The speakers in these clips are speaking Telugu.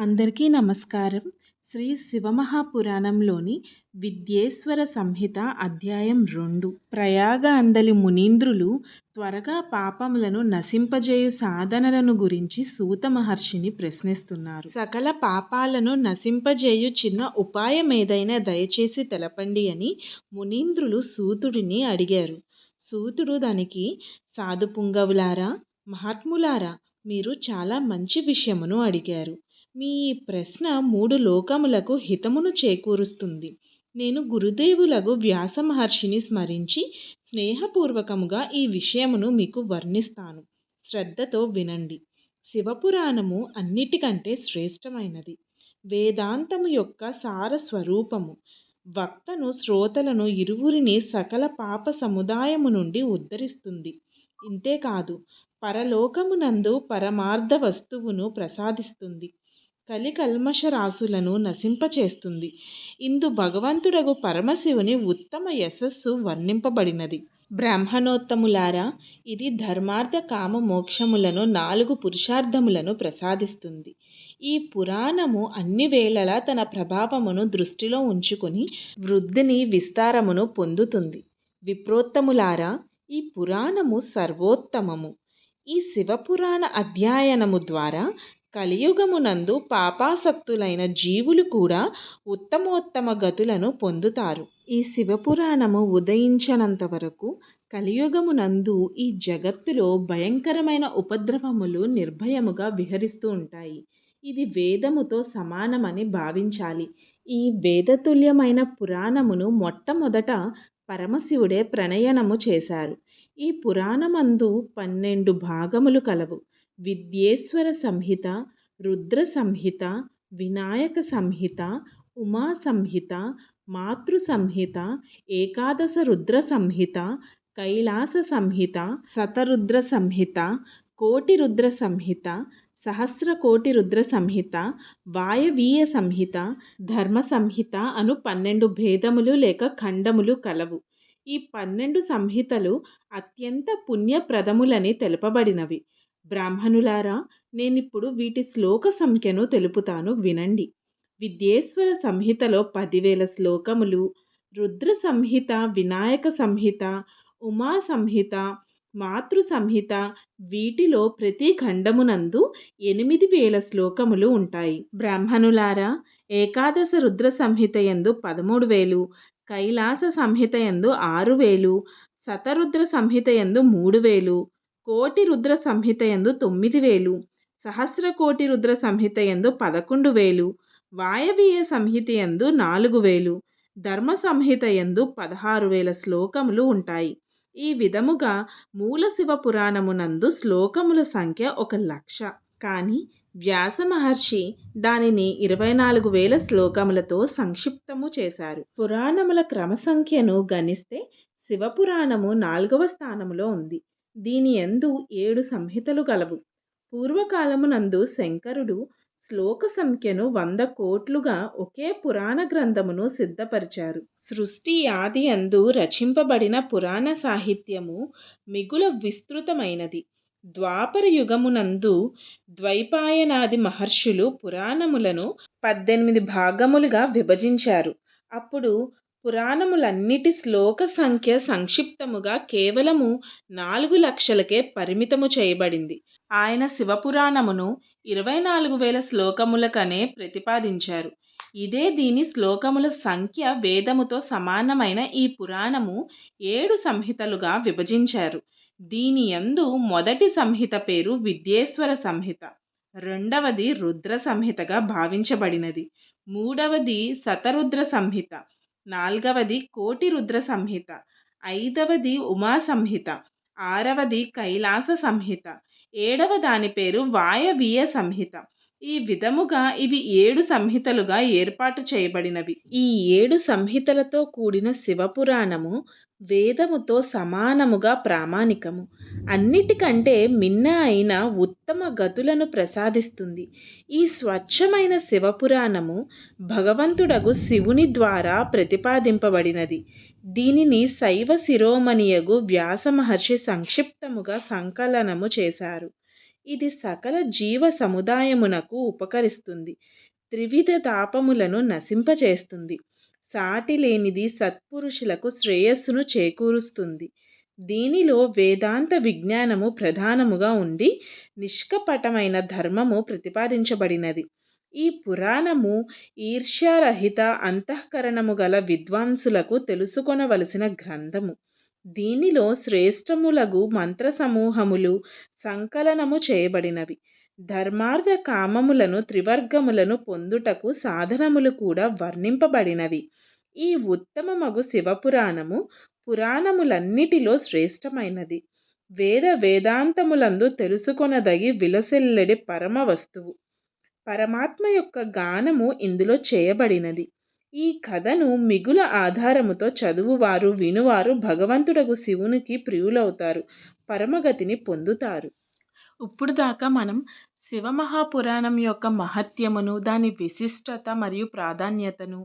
అందరికీ నమస్కారం. శ్రీ శివమహాపురాణంలోని విద్యేశ్వర సంహిత అధ్యాయం రెండు. ప్రయాగ అందలి మునీంద్రులు త్వరగా పాపములను నశింపజేయు సాధనలను గురించి సూత మహర్షిని ప్రశ్నిస్తున్నారు. సకల పాపాలను నశింపజేయు చిన్న ఉపాయం ఏదైనా దయచేసి తెలపండి అని మునీంద్రులు సూతుడిని అడిగారు. సూతుడు దానికి సాధు పుంగవులారా మహాత్ములారా మీరు చాలా మంచి విషయమును అడిగారు. మీ ప్రశ్న మూడు లోకములకు హితమును చేకూరుస్తుంది. నేను గురుదేవులకు వ్యాస మహర్షిని స్మరించి స్నేహపూర్వకముగా ఈ విషయమును మీకు వర్ణిస్తాను. శ్రద్ధతో వినండి. శివపురాణము అన్నిటికంటే శ్రేష్టమైనది. వేదాంతము యొక్క సార స్వరూపము. వక్తను శ్రోతలను ఇరువురిని సకల పాప సముదాయము నుండి ఉద్ధరిస్తుంది. ఇంతేకాదు పరలోకమునందు పరమార్థ వస్తువును ప్రసాదిస్తుంది. కలి రాసులను నశింపచేస్తుంది. ఇందు భగవంతుడగు పరమశివుని ఉత్తమ యశస్సు వర్ణింపబడినది. బ్రాహ్మణోత్తములారా ఇది ధర్మార్థ కామ మోక్షములను నాలుగు పురుషార్థములను ప్రసాదిస్తుంది. ఈ పురాణము అన్ని వేళలా తన ప్రభావమును దృష్టిలో ఉంచుకొని వృద్ధిని విస్తారమును పొందుతుంది. విప్రోత్తములారా ఈ పురాణము సర్వోత్తమము. ఈ శివపురాణ అధ్యయనము ద్వారా కలియుగమునందు పాపాసక్తులైన జీవులు కూడా ఉత్తమోత్తమ గతులను పొందుతారు. ఈ శివపురాణము ఉదయించనంత వరకు కలియుగమునందు ఈ జగత్తులో భయంకరమైన ఉపద్రవములు నిర్భయముగా విహరిస్తూ ఉంటాయి. ఇది వేదముతో సమానమని భావించాలి. ఈ వేదతుల్యమైన పురాణమును మొట్టమొదట పరమశివుడే ప్రణయనము చేశారు. ఈ పురాణమందు పన్నెండు భాగములు కలవు. విద్యేశ్వర సంహిత రుద్ర సంహిత వినాయక సంహిత ఉమా సంహిత మాతృ సంహిత ఏకాదశ రుద్ర సంహిత కైలాస సంహిత శతరుద్ర సంహిత కోటి రుద్ర సంహిత సహస్ర కోటి రుద్ర సంహిత వాయవీయ సంహిత ధర్మ సంహిత అను పన్నెండు భేదములు లేక ఖండములు కలవు. ఈ పన్నెండు సంహితలు అత్యంత పుణ్యప్రదములని తెలుపబడినవి. బ్రాహ్మణులారా నేనిప్పుడు వీటి శ్లోక సంఖ్యను తెలుపుతాను వినండి. విద్యేశ్వర సంహితలో పదివేల శ్లోకములు రుద్ర సంహిత వినాయక సంహిత ఉమా సంహిత మాతృ సంహిత వీటిలో ప్రతి ఖండమునందు ఎనిమిది వేల శ్లోకములు ఉంటాయి. బ్రాహ్మణులారా ఏకాదశ రుద్ర సంహిత ఎందు పదమూడు వేలు కైలాస సంహిత ఎందు ఆరు వేలు శతరుద్ర సంహిత ఎందు మూడు వేలు కోటి రుద్ర సంహిత ఎందు తొమ్మిది వేలు సహస్ర కోటి రుద్ర సంహిత ఎందు పదకొండు వేలు వాయవీయ సంహిత ఎందు నాలుగు వేలు ధర్మ సంహిత ఎందు పదహారు వేల శ్లోకములు ఉంటాయి. ఈ విధముగా మూల శివ పురాణమునందు శ్లోకముల సంఖ్య ఒక లక్ష. కానీ వ్యాస మహర్షి దానిని ఇరవై నాలుగు వేల శ్లోకములతో సంక్షిప్తము చేశారు. పురాణముల క్రమ సంఖ్యను గణిస్తే శివపురాణము నాలుగవ స్థానములో ఉంది. దీని ఎందు ఏడు సంహితలు గలవు. పూర్వకాలమునందు శంకరుడు శ్లోక సంఖ్యను వంద కోట్లుగా ఒకే పురాణ గ్రంథమును సిద్ధపరిచారు. సృష్టి ఆది అందు రచింపబడిన పురాణ సాహిత్యము మిగుల విస్తృతమైనది. ద్వాపర యుగమునందు ద్వైపాయనాది మహర్షులు పురాణములను పద్దెనిమిది భాగములుగా విభజించారు. అప్పుడు పురాణములన్నిటి శ్లోక సంఖ్య సంక్షిప్తముగా కేవలము నాలుగు లక్షలకే పరిమితము చేయబడింది. ఆయన శివపురాణమును ఇరవై నాలుగు వేల శ్లోకములకనే ప్రతిపాదించారు. ఇదే దీని శ్లోకముల సంఖ్య వేదముతో సమానమైన ఈ పురాణము ఏడు సంహితలుగా విభజించారు. దీని యందు మొదటి సంహిత పేరు విద్యేశ్వర సంహిత రెండవది రుద్ర సంహితగా భావించబడినది మూడవది శతరుద్ర సంహిత నాల్గవది కోటి రుద్ర సంహిత. ఐదవది ఉమా సంహిత. ఆరవది కైలాస సంహిత. ఏడవ దాని పేరు వాయవీయ సంహిత. ఈ విధముగా ఇవి ఏడు సంహితలుగా ఏర్పాటు చేయబడినవి. ఈ ఏడు సంహితలతో కూడిన శివపురాణము వేదముతో సమానముగా ప్రామాణికము. అన్నిటికంటే మిన్న అయిన ఉత్తమ గతులను ప్రసాదిస్తుంది. ఈ స్వచ్ఛమైన శివపురాణము భగవంతుడగు శివుని ద్వారా ప్రతిపాదింపబడినది. దీనిని శైవ శిరోమణియగు వ్యాస మహర్షి సంక్షిప్తముగా సంకలనము చేశారు. ఇది సకల జీవ సముదాయమునకు ఉపకరిస్తుంది. త్రివిధ తాపములను నశింపచేస్తుంది. సాటి లేనిది సత్పురుషులకు శ్రేయస్సును చేకూరుస్తుంది. దీనిలో వేదాంత విజ్ఞానము ప్రధానముగా ఉండి నిష్కపటమైన ధర్మము ప్రతిపాదించబడినది. ఈ పురాణము ఈర్ష్యారహిత అంతఃకరణము గల విద్వాంసులకు తెలుసుకొనవలసిన గ్రంథము. దీనిలో శ్రేష్టములగు మంత్ర సమూహములు సంకలనము చేయబడినవి. ధర్మార్థ కామములను త్రివర్గములను పొందుటకు సాధనములు కూడా వర్ణింపబడినవి. ఈ ఉత్తమమగు శివపురాణము పురాణములన్నిటిలో శ్రేష్టమైనది. వేద వేదాంతములందు తెలుసుకొనదగి విలసిల్లడి పరమ వస్తువు. పరమాత్మ యొక్క గానము ఇందులో చేయబడినది. ఈ కథను మిగుల ఆధారముతో చదువువారు వినువారు భగవంతుడగు శివునికి ప్రియులవుతారు పరమగతిని పొందుతారు. ఇప్పుడు దాకా మనం శివమహాపురాణం యొక్క మహత్యమును దాని విశిష్టత మరియు ప్రాధాన్యతను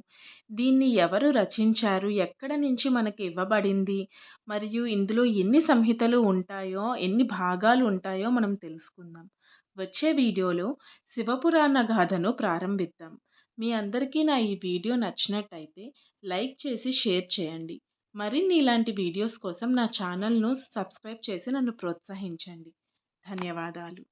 దీన్ని ఎవరు రచించారు ఎక్కడ నుంచి మనకి ఇవ్వబడింది మరియు ఇందులో ఎన్ని సంహితలు ఉంటాయో ఎన్ని భాగాలు ఉంటాయో మనం తెలుసుకుందాం. వచ్చే వీడియోలో శివపురాణ గాథను ప్రారంభిద్దాం. మీ అందరికీ నా ఈ వీడియో నచ్చినట్టయితే లైక్ చేసి షేర్ చేయండి. మరిన్ని ఇలాంటి వీడియోస్ కోసం నా ఛానల్ను సబ్స్క్రైబ్ చేసి నన్ను ప్రోత్సహించండి. ధన్యవాదాలు.